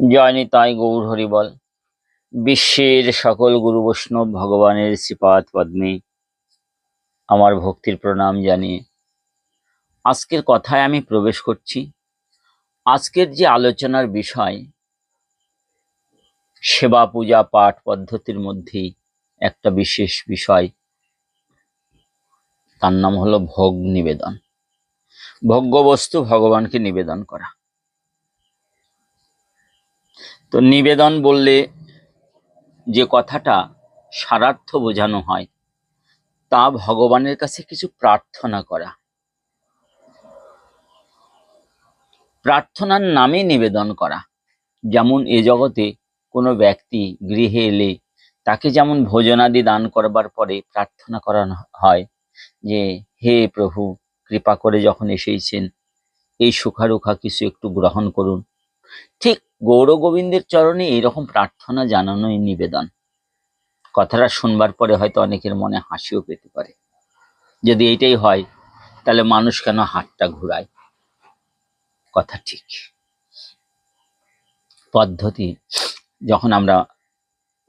জয় তাই গৌর হরিবল বিশ্বের সকল গুরু বৈষ্ণব ভগবানের শ্রীপাদ পদ্মে আমার ভক্তির প্রণাম জানিয়ে আজকের কথায় আমি প্রবেশ করছি। আজকের যে আলোচনার বিষয় সেবা পূজা পাঠ পদ্ধতির মধ্যেই একটা বিশেষ বিষয়। তার নাম হলো ভোগ নিবেদন। ভোগ্য বস্তু ভগবানকে নিবেদন করা। তো নিবেদন বললে যে কথাটা সারার্থ বোঝানো হয়, তা ভগবানের কাছে কিছু প্রার্থনা করা। প্রার্থনার নামে নিবেদন করা। যেমন এ জগতে কোনো ব্যক্তি গৃহে এলে তাকে যেমন ভোজনাদি দান করবার পরে প্রার্থনা করানো হয় যে, হে প্রভু, কৃপা করে যখন এসেছেন, এই সুখারুখা কিছু একটু গ্রহণ করুন। ঠিক গৌর গোবিন্দের চরণে এইরকম প্রার্থনা জানানোই নিবেদন। কথাটা শুনবার পরে হয়তো অনেকের মনে হাসিও পেতে পারে। যদি এইটাই হয়, তাহলে মানুষ কেন হাতটা ঘুরায়? কথা ঠিক। পদ্ধতি, যখন আমরা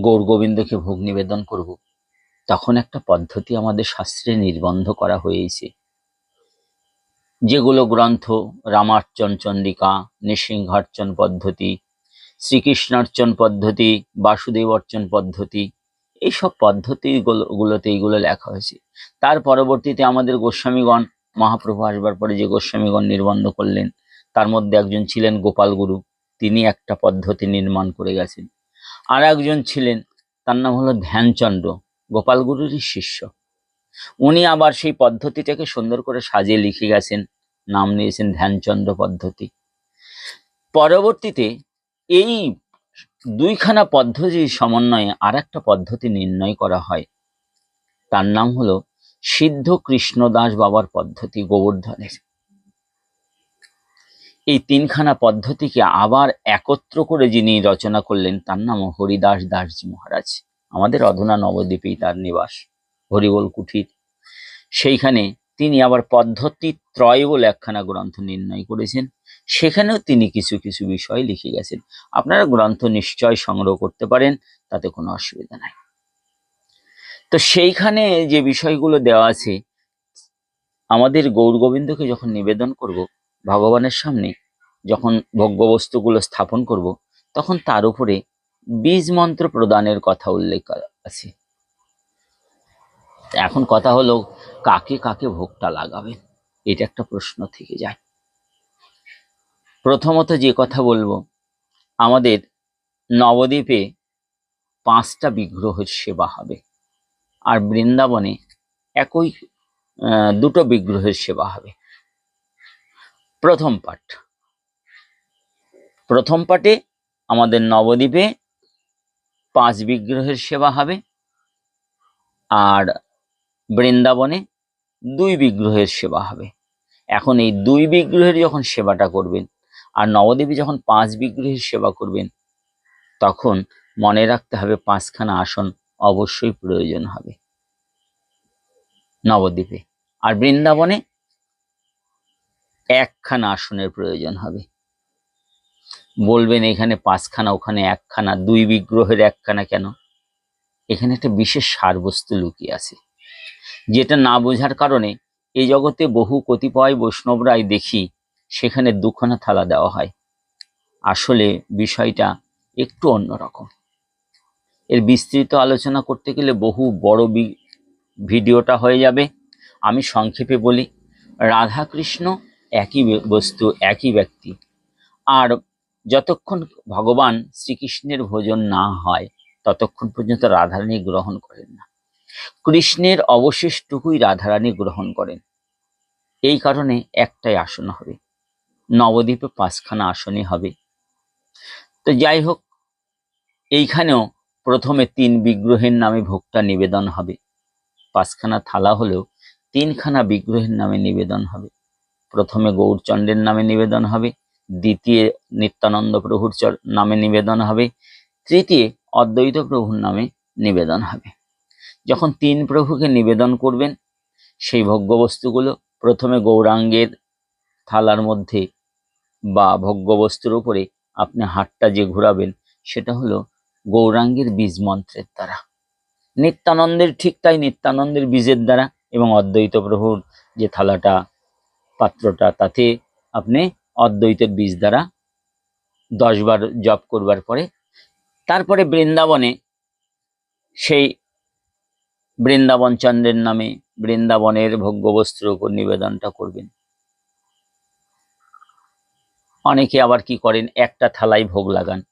গৌর গোবিন্দকে ভোগ নিবেদন করব, তখন একটা পদ্ধতি আমাদের শাস্ত্রে নির্বন্ধ করা হয়েছে। যেগুলো গ্রন্থ রামার্চন চন্ডিকা, নৃসিংহার্চন পদ্ধতি, শ্রীকৃষ্ণার্চন পদ্ধতি, বাসুদেব অর্চন পদ্ধতি, এইসব পদ্ধতিগুলোতে এইগুলো লেখা হয়েছে। তার পরবর্তীতে আমাদের গোস্বামীগণ, মহাপ্রভু আসবার পরে যে গোস্বামীগণ নির্বন্ধ করলেন, তার মধ্যে একজন ছিলেন গোপাল গুরু, তিনি একটা পদ্ধতি নির্মাণ করে গেছেন। আর একজন ছিলেন, তার নাম হলো ধ্যানচন্দ্র, গোপাল গুরুরই শিষ্য। উনি আবার সেই পদ্ধতিটাকে সুন্দর করে সাজিয়ে লিখে গেছেন, নাম নিয়েছেন ধ্যানচন্দ্র পদ্ধতি। পরবর্তীতে এই দুইখানা পদ্ধতির সমন্বয়ে আর একটা পদ্ধতি নির্ণয় করা হয়। তার নাম হলো সিদ্ধ কৃষ্ণদাস বাবার পদ্ধতি গোবর্ধনের। এই তিনখানা পদ্ধতিকে আবার একত্র করে যিনি রচনা করলেন, তার নাম হরিদাস দাসজি মহারাজ। আমাদের অধুনা নবদ্বীপেই তার নিবাস। হরিবল কুঠির। সেইখানে তিনি আবার পদ্ধতি ত্রয় বলে একখানা গ্রন্থ নির্ণয় করেছেন। সেখানেও তিনি কিছু কিছু বিষয় লিখে গেছেন। আপনারা গ্রন্থ নিশ্চয় সংগ্রহ করতে পারেন, তাতে কোনো অসুবিধা নাই। তো সেইখানে যে বিষয়গুলো দেওয়া আছে, আমাদের গৌর গোবিন্দকে যখন নিবেদন করব, ভগবানের সামনে যখন ভোগ্যবস্তুগুলো স্থাপন করব, তখন তার উপরে বীজ মন্ত্র প্রদানের কথা উল্লেখ আছে। এখন কথা হলো, কাকে কাকে ভোগটা লাগাবেন? এটা একটা প্রশ্ন থেকে যায়। প্রথমত যে কথা বলব, আমাদের নবদ্বীপে পাঁচটা বিগ্রহের সেবা হবে, আর বৃন্দাবনে একই দুটো বিগ্রহের সেবা হবে। প্রথম পাঠ। প্রথম পাঠে আমাদের নবদ্বীপে পাঁচ বিগ্রহের সেবা হবে, আর বৃন্দাবনে দুই বিগ্রহের সেবা হবে। এখন এই দুই বিগ্রহের যখন সেবাটা করবেন, আর নবদ্বীপে যখন পাঁচ বিগ্রহের সেবা করবেন, তখন মনে রাখতে হবে পাঁচখানা আসন অবশ্যই প্রয়োজন হবে নবদ্বীপে। আর বৃন্দাবনে একখানা আসনের প্রয়োজন হবে। বলবেন এখানে পাঁচখানা, ওখানে একখানা, দুই বিগ্রহের একখানা কেন? এখানে একটা বিশেষ সারবস্তু লুকিয়ে আছে। যেটা না বোঝার কারণে এই জগতে বহু কতিপয় বৈষ্ণবরাই দেখি সেখানে দুখানা থালা দেওয়া হয়। আসলে বিষয়টা একটু অন্যরকম এর বিস্তৃত আলোচনা করতে গেলে বহু বড় ভিডিওটা হয়ে যাবে। আমি সংক্ষেপে বলি রাধা কৃষ্ণ একই বস্তু, একই ব্যক্তি। আর যতক্ষণ ভগবান শ্রীকৃষ্ণের ভোজন না হয়, ততক্ষণ পর্যন্ত রাধারানী গ্রহণ করেন না। কৃষ্ণের অবশেষটুকুই রাধারানী গ্রহণ করেন। এই কারণে একটাই আসন হবে। নবদ্বীপে পাঁচখানা আসনই হবে। তো যাই হোক, এইখানেও প্রথমে তিন বিগ্রহের নামে ভোগটা নিবেদন হবে। পাঁচখানা থালা হলেও তিনখানা বিগ্রহের নামে নিবেদন হবে। প্রথমে গৌরচন্দ্রের নামে নিবেদন হবে, দ্বিতীয় নিত্যানন্দ প্রভুর নামে নিবেদন হবে, তৃতীয় অদ্বৈত প্রভুর নামে নিবেদন হবে। যখন তিন প্রভুকে নিবেদন করবেন, সেই ভোগ্যবস্তুগুলো প্রথমে গৌরাঙ্গের থালার মধ্যে বা ভোগ্যবস্তুর উপরে আপনি হাতটা যে ঘোরাবেন, সেটা হলো গৌরাঙ্গের বীজ মন্ত্রের দ্বারা। নিত্যানন্দের ঠিক তাই নিত্যানন্দের বীজের দ্বারা এবং অদ্বৈত প্রভুর যে থালাটা, পাত্রটা, তাতে আপনি অদ্বৈতের বীজ দ্বারা দশবার জপ করবার পরে, তারপরে বৃন্দাবনে সেই বৃন্দাবন চন্দ্রের নামে বৃন্দাবনের ভোগ্যবস্ত্রের উপর নিবেদনটা করবেন। অনেকে আবার কি করেন, একটা থালায় ভোগ লাগান।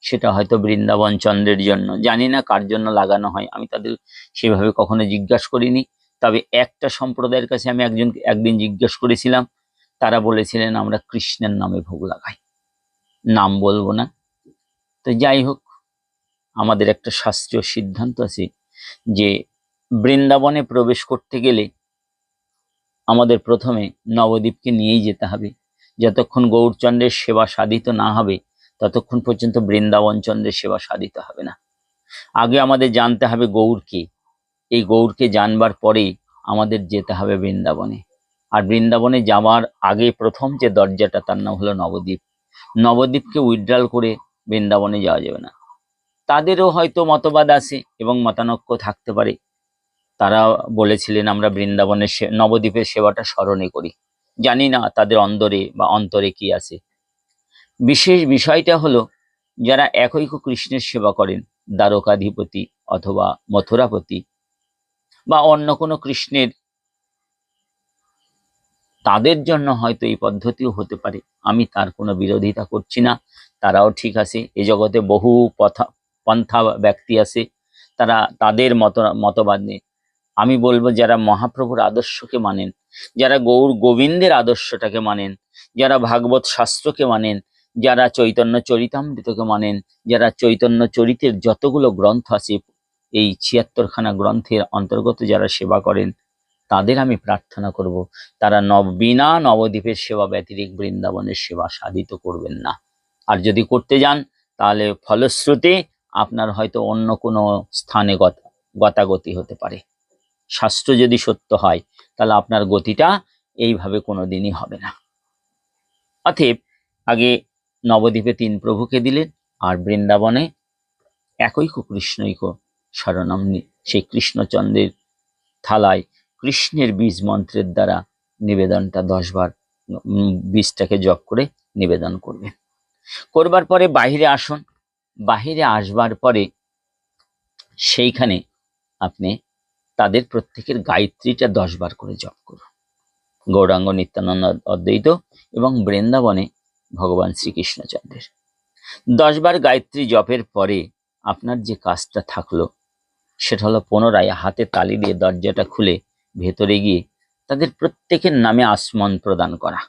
সেটা হয়তো বৃন্দাবন চন্দ্রের জন্য। জানি না কার জন্য লাগানো হয়, আমি তাদের সেভাবে কখনো জিজ্ঞাসা করিনি। তবে একটা সম্প্রদায়ের কাছে আমি একজন, একদিন জিজ্ঞেস করেছিলাম, তারা বলেছিলেন, আমরা কৃষ্ণের নামে ভোগ লাগাই। নাম বলব না। তো যাই হোক, আমাদের একটা শাস্ত্রীয় সিদ্ধান্ত আছে যে বৃন্দাবনে প্রবেশ করতে গেলে আমাদের প্রথমে নবদ্বীপকে নিয়েই যেতে হবে। যতক্ষণ গৌরচন্দ্রের সেবা সাধিত না হবে, ততক্ষণ পর্যন্ত বৃন্দাবন চন্দ্রের সেবা সাধিত হবে না। আগে আমাদের জানতে হবে গৌরকে। এই গৌরকে জানবার পরে আমাদের যেতে হবে বৃন্দাবনে। আর বৃন্দাবনে যাওয়ার আগে প্রথম যে দরজাটা, তার নাম হলো নবদ্বীপ। নবদ্বীপকে উইথড্রাল করে বৃন্দাবনে যাওয়া যাবে না। তাদেরও হয়তো মতবাদ আছে এবং মতানক্য থাকতে পারে। তারা বলেছিলেন, আমরা বৃন্দাবনের নবদ্বীপের সেবাটা স্মরণে করি। জানি না তাদের অন্তরে বা অন্তরে কি আছে। বিশেষ বিষয়টা হলো, যারা একই কৃষ্ণের সেবা করেন, দ্বারকাধিপতি অথবা মথুরাপতি বা অন্য কোনো কৃষ্ণের, তাদের জন্য হয়তো এই পদ্ধতিও হতে পারে। আমি তার কোনো বিরোধিতা করছি না, তারাও ঠিক আছে, এ জগতে বহু পথা, পন্থা ব্যক্তি আছে, তারা তাদের মত, মতবাদ নিয়ে আমি বলব যারা মহাপ্রভুর আদর্শকে মানেন, যারা গৌর গোবিন্দের আদর্শটাকে মানেন, যারা ভাগবত শাস্ত্রকে মানেন, যারা চৈতন্য চরিতামৃতকে মানেন, যারা চৈতন্য চরিতের যতগুলো গ্রন্থ আছে, এই ছিয়াত্তরখানা গ্রন্থের অন্তর্গত যারা সেবা করেন, তাদের আমি প্রার্থনা করব, তারা নব, বিনা নবদ্বীপের সেবা ব্যতিরিক বৃন্দাবনের সেবা সাধিত করবেন না। আর যদি করতে যান, তাহলে ফলশ্রুতি আপনার হয়তো অন্য কোনো স্থানে গত, গতাগতি হতে পারে। শাস্ত্র যদি সত্য হয়, তাহলে আপনার গতিটা এইভাবে কোনো দিনই হবে না। অতএব আগে নবদ্বীপে তিন প্রভুকে দিলেন, আর বৃন্দাবনে একৈক কৃষ্ণৈক শরণম সেই কৃষ্ণচন্দ্রের থালায় কৃষ্ণের বীজ মন্ত্রের দ্বারা নিবেদনটা দশবার বীজটাকে জপ করে নিবেদন করবেন। করবার পরে বাহিরে আসুন। বাহিরে আসবার পরে সেইখানে আপনি তাদের প্রত্যেকের গায়ত্রীটা দশবার করে জপ করুন। গৌরাঙ্গ নিত্যানন্দ অদ্বৈত এবং বৃন্দাবনে ভগবান শ্রীকৃষ্ণচন্দ্রের দশবার গায়ত্রী জপের পরে আপনার যে কাজটা থাকল, সেটা হলো পুনরায় হাতে তালি দিয়ে দরজাটা খুলে ভেতরে গিয়ে তাদের প্রত্যেকের নামে আসমন প্রদান করা।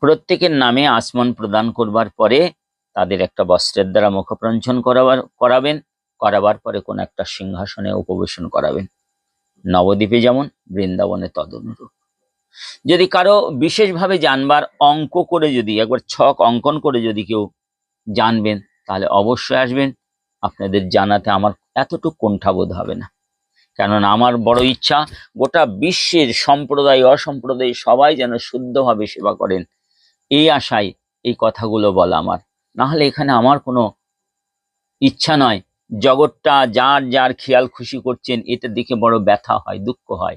প্রত্যেকের নামে আসমন প্রদান করবার পরে তাদের একটা বস্ত্রের দ্বারা মুখপ্রঞ্ছন করাবার, করাবেন। করাবার পরে কোন একটা সিংহাসনে উপবেশন করাবেন নবদ্বীপে যেমন বৃন্দাবনে তদনুরূপ। যদি কারও বিশেষভাবে জানবার অঙ্ক করে যদি, একবার ছক অঙ্কন করে যদি কেউ জানবেন, তাহলে অবশ্যই আসবেন। আপনাদের জানাতে আমার এতটুকু কণ্ঠাবোধ হবে না। কেননা আমার বড় ইচ্ছা, গোটা বিশ্বের সম্প্রদায়, অসম্প্রদায় সবাই যেন শুদ্ধভাবে সেবা করেন। এই আশায় এই কথাগুলো বলা আমার। নাহলে এখানে আমার কোনো ইচ্ছা নয় জগৎটা যার যার খেয়াল খুশি করছেন, এটা দেখে বড় ব্যথা হয়, দুঃখ হয়।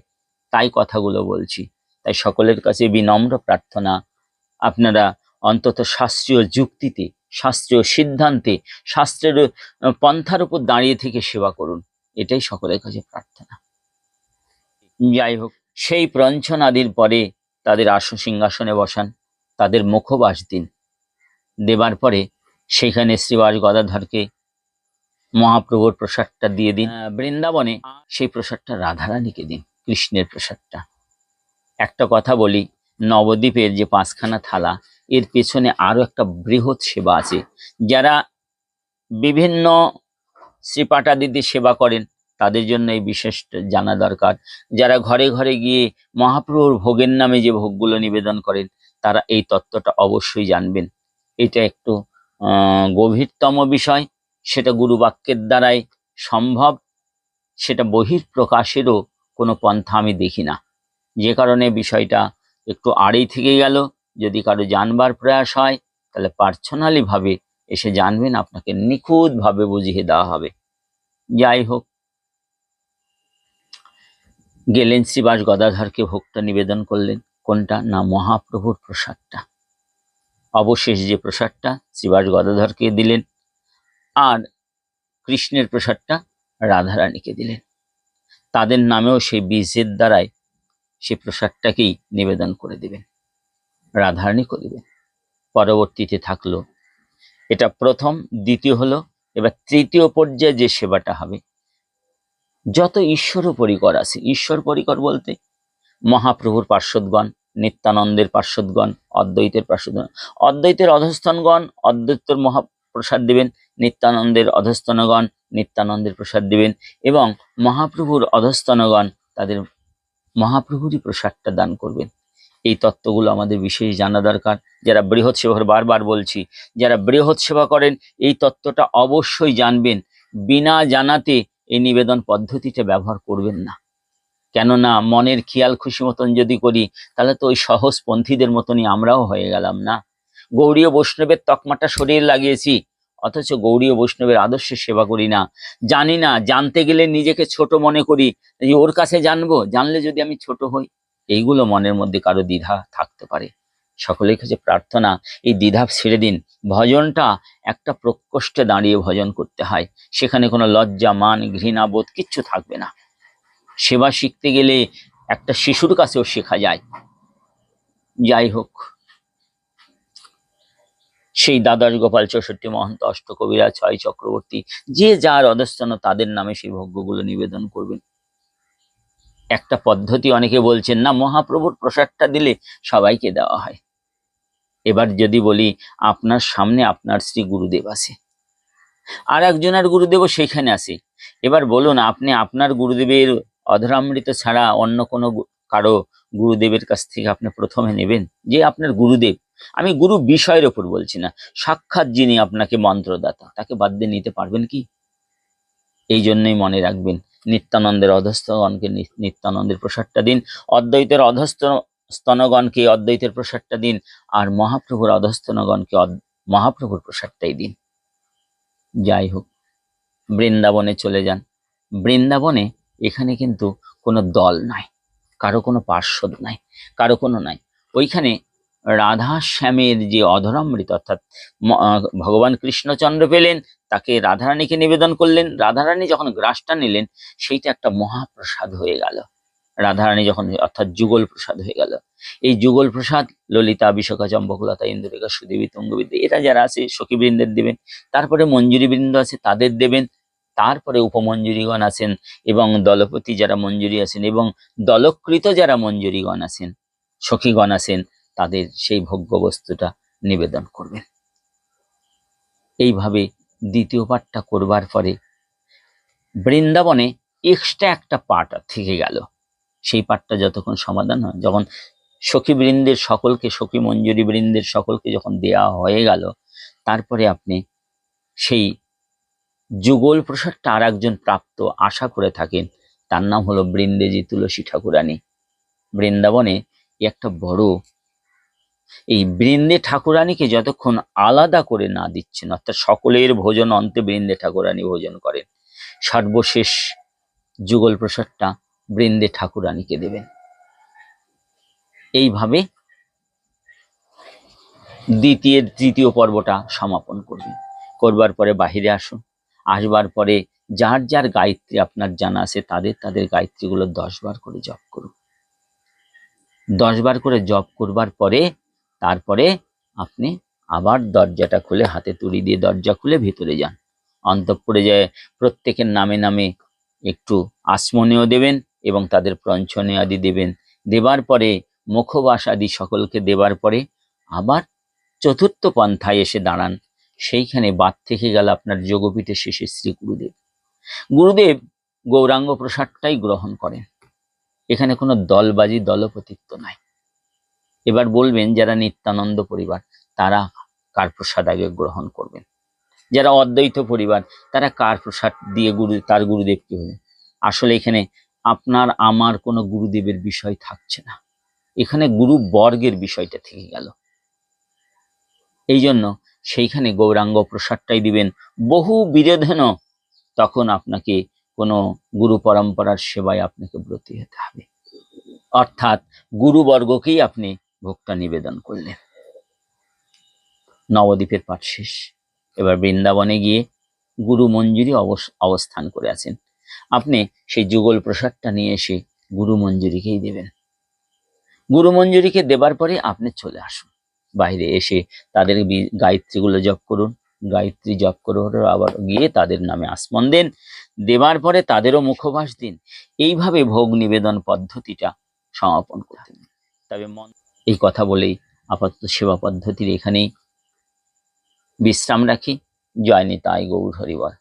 তাই কথাগুলো বলছি। তাই সকলের কাছে বিনম্র প্রার্থনা। আপনারা অন্তত শাস্ত্রীয় যুক্তিতে, শাস্ত্রীয় সিদ্ধান্তে, শাস্ত্রের পন্থার উপর দাঁড়িয়ে থেকে সেবা করুন। এটাই সকলের কাছে প্রার্থনা। যাই হোক, সেই প্রঞ্ছন আদির পরে তাদের আসন সিংহাসনে বসান, তাদের মুখবাস দিন। দেবার পরে সেখানে শ্রীবাস গদাধরকে মহাপ্রভুর প্রসাদটা দিয়ে দিন। বৃন্দাবনে সেই প্রসাদটা রাধারানীকে দিন কৃষ্ণের প্রসাদটা। একটা কথা বলি নবদ্বীপের যে পাঁচখানা থালা এর পেছনে আরও একটা বৃহৎ সেবা আছে। যারা বিভিন্ন শ্রীপাটাদিতে সেবা করেন তাদের জন্য এই বিশেষ জানা দরকার। যারা ঘরে ঘরে গিয়ে মহাপ্রভুর ভোগের নামে যে ভোগগুলো নিবেদন করেন তারা এই তত্ত্বটা অবশ্যই জানবেন। এটা একটু আহ, গভীরতম বিষয়। সেটা গুরু বাক্যের দ্বারাই সম্ভব, সেটা বহির প্রকাশেরও কোনো পন্থা আমি দেখি না। যে কারণে বিষয়টা একটু আড়েই থেকে গেল। যদি কারও জানবার প্রয়াস হয়, তাহলে পার্সোনালি ভাবে এসে জানবেন, আপনাকে নিখুঁতভাবে বুঝিয়ে দেওয়া হবে। যাই হোক। গেলেন শ্রীবাস গদাধরকে ভোগটা নিবেদন করলেন। কোনটা? না, মহাপ্রভুর প্রসাদটা। অবশেষ যে প্রসাদটা শ্রীবাস গদাধরকে দিলেন আর কৃষ্ণের প্রসাদটা রাধারানীকে দিলেন। তাদের নামেও সেই বীজের দ্বারাই সে প্রসাদটাকেই নিবেদন করে দিবেন। রাধারানী করিবেন পরবর্তীতে থাকল, এটা প্রথম, দ্বিতীয় হলো, এবার তৃতীয় পর্যায়ে যে সেবাটা হবে, যত ঈশ্বর পরিকর আছে, ঈশ্বর পরিকর বলতে মহাপ্রভুর পার্শ্বদগণ, নিত্যানন্দের পার্শ্বদগণ, অদ্বৈতের পার্শ্বদগণ, অদ্বৈতের অধস্তনগণ, অদ্বৈতর মহাপ্রসাদ দেবেন নিত্যানন্দের অধস্তনগণ নিত্যানন্দের প্রসাদ দিবেন এবং মহাপ্রভুর অধস্তনগণ তাদের মহাপ্রভুরই প্রসাদটা দান করবেন। এই তত্ত্বগুলো আমাদের বিশেষ জানা দরকার। যারা বৃহৎ সেবা বারবার বলছি, যারা বৃহৎ সেবা করেন, এই তত্ত্বটা অবশ্যই জানবেন। বিনা জানাতে এই নিবেদন পদ্ধতিটা ব্যবহার করবেন না। কেননা মনের খেয়াল খুশি মতন যদি করি, তাহলে তো ওই সহজপন্থীদের মতনই আমরাও হয়ে গেলাম না। গৌরীয় বৈষ্ণবের তকমাটা শরীর লাগিয়েছি অথচ গৌড়ীয় বৈষ্ণবের আদর্শে সেবা করি না। জানি না, জানতে গেলে নিজেকে ছোট মনে করি। ওর কাছে জানব, জানলে যদি আমি ছোট হই, এইগুলো মনের মধ্যে কারও দ্বিধা থাকতে পারে। সকলের কাছে প্রার্থনা, এই দ্বিধা ছেড়ে দিন। ভজনটা একটা প্রকোষ্ঠে দাঁড়িয়ে ভজন করতে হয়। সেখানে কোনো লজ্জা, মান, ঘৃণা, বোধ কিচ্ছু থাকবে না। সেবা শিখতে গেলে একটা শিশুর কাছেও শেখা যায়। যাই হোক সেই দ্বাদশ গোপাল চৌষট্টি মহন্ত অষ্টকবিরা ছয় চক্রবর্তী, যে যার অধস্থান তাদের নামে সেই ভোগ্যগুলো নিবেদন করবেন। একটা পদ্ধতি অনেকে বলছেন, না, মহাপ্রভুর প্রসাদটা দিলে সবাইকে দেওয়া হয়। এবার যদি বলি, আপনার সামনে আপনার শ্রী গুরুদেব আছে, আর একজনের গুরুদেবও সেখানে আছে। এবার বলুন, আপনি আপনার গুরুদেবের অধরামৃত ছাড়া অন্য কোনো কারও গুরুদেবের কাছ থেকে আপনি প্রথমে নেবেন? যে আপনার গুরুদেব। আমি গুরু বিষয়ের ওপর বলছি না। সাক্ষাৎ যিনি আপনাকে মন্ত্রদাতা, তাকে বাদ দিয়ে নিতে পারবেন কি? এই জন্যই মনে রাখবেন, নিত্যানন্দের অধস্তগণকে নিত্যানন্দের প্রসাদটা দিন, অদ্বৈতের অধস্ত স্তনগণকে অদ্বৈতের প্রসাদটা দিন, আর মহাপ্রভুর অধস্তনগণকে মহাপ্রভুর প্রসাদটাই দিন। যাই হোক, বৃন্দাবনে চলে যান। বৃন্দাবনে এখানে কিন্তু কোনো দল নাই, কারও কোনো পার্শ্বদ নাই, কারও কোনো নাই। ওইখানে রাধা শ্যামের যে অধরামৃত, অর্থাৎ ভগবান কৃষ্ণচন্দ্র পেলেন, তাকে রাধারানীকে নিবেদন করলেন। রাধারানী যখন গ্রাসটা নিলেন, সেইটা একটা মহাপ্রসাদ হয়ে গেল। রাধারানী যখন, অর্থাৎ যুগল প্রসাদ হয়ে গেল। এই যুগল প্রসাদ ললিতা, বিশাখা, চম্পকলতা ইন্দুরেখা সুদেবী, তুঙ্গবিদ্যা, এরা যারা আছে, সখীবৃন্দের দেবেন, তারপরে মঞ্জুরি বৃন্দ আছে, তাদের দেবেন, তারপরে উপমঞ্জুরিগণ আছেন, এবং দলপতি যারা মঞ্জুরি আছেন, এবং দলকৃত যারা মঞ্জুরিগণ আছেন, সখীগণ আছেন তাদের সেই ভোগ্য বস্তুটা নিবেদন করবেন। এইভাবে দ্বিতীয় পাঠটা করবার পরে বৃন্দাবনে এক্সট্রা একটা পাঠ থেকে গেল। সেই পাঠটা যতক্ষণ সমাধান হয়, যখন সখী বৃন্দের সকলকে, সখী মঞ্জুরি বৃন্দের সকলকে যখন দেয়া হয়ে গেল, তারপরে আপনি সেই যুগল প্রসাদটা আর একজন প্রাপ্ত আশা করে থাকেন, তার নাম হলো বৃন্দেজি তুলসী ঠাকুরানী। বৃন্দাবনে একটা বড় এই বৃন্দে ঠাকুরানীকে যতক্ষণ আলাদা করে না দিচ্ছেন, অর্থাৎ সকলের ভোজন অন্তে বৃন্দে ঠাকুরানী ভোজন করেন, সর্বশেষ যুগল প্রসাদটা বৃন্দে ঠাকুরানীকে দেবেন। এইভাবে দ্বিতীয় তৃতীয় পর্বটা সমাপন করবেন। করবার পরে বাহিরে আসুন। আসবার পরে যার যার গায়ত্রী আপনার জানা আছে, তাদের তাদের গায়ত্রীগুলো দশ বার করে জপ করুন। দশ বার করে জপ করবার পরে তারপরে আপনি আবার দরজাটা খুলে হাতে তুড়ি দিয়ে দরজা খুলে ভিতরে যান। অন্তঃপুরে যায় প্রত্যেকের নামে নামে একটু আসমনীয় দেবেন এবং তাদের প্রঞ্চনে আদি দেবেন। দেবার পরে, মুখবাস আদি সকলকে দেবার পরে আবার চতুর্থ পন্থায় এসে দাঁড়ান। সেইখানে বাদ থেকে গেল আপনার যোগপীঠে শেষে শ্রী গুরুদেব। গুরুদেব গৌরাঙ্গ প্রসাদটাই গ্রহণ করেন। এখানে কোনো দলবাজি দলপতিত্ব নাই। এবার বলবেন যারা নিত্যানন্দ পরিবার, তারা কার প্রসাদ আগে গ্রহণ করবেন। যারা অদ্বৈত পরিবার, তারা কার প্রসাদ দিয়ে গুরু, তার গুরুদেব কি হবে আসলে এখানে আপনার, আমার কোনো গুরুদেবের বিষয় থাকছে না। এখানে গুরু বর্গের বিষয়টা থেকে গেল। এই জন্য সেইখানে গৌরাঙ্গ প্রসাদটাই দিবেন। বহু বিরোধন তখন আপনাকে কোনো গুরু পরম্পরার সেবায় আপনাকে ব্রতী হতে হবে। অর্থাৎ গুরুবর্গকেই আপনি ভোগটা নিবেদন করলেন। নবদ্বীপের পাঠ শেষ। এবার বৃন্দাবনে গিয়ে গুরু মঞ্জুরি অবস্থান করে আছেন। আপনি সেই যুগল প্রসাদটা নিয়ে এসে গুরু মঞ্জুরিকেই দেবেন। গুরু মঞ্জুরিকে দেবার পরে আপনি চলে আসুন। বাইরে এসে তাদের গায়ত্রীগুলো জপ করুন। গায়ত্রী জপ করে আবার গিয়ে তাদের নামে আসমন দেন। দেবার পরে তাদেরও মুখবাস দিন। এইভাবে ভোগ নিবেদন পদ্ধতিটা সমাপন করতে। তবে মন এই কথা বলেই আপাতত সেবা পদ্ধতির এখানেই বিশ্রাম রাখি। জয় নিতাই গৌর হরিবল।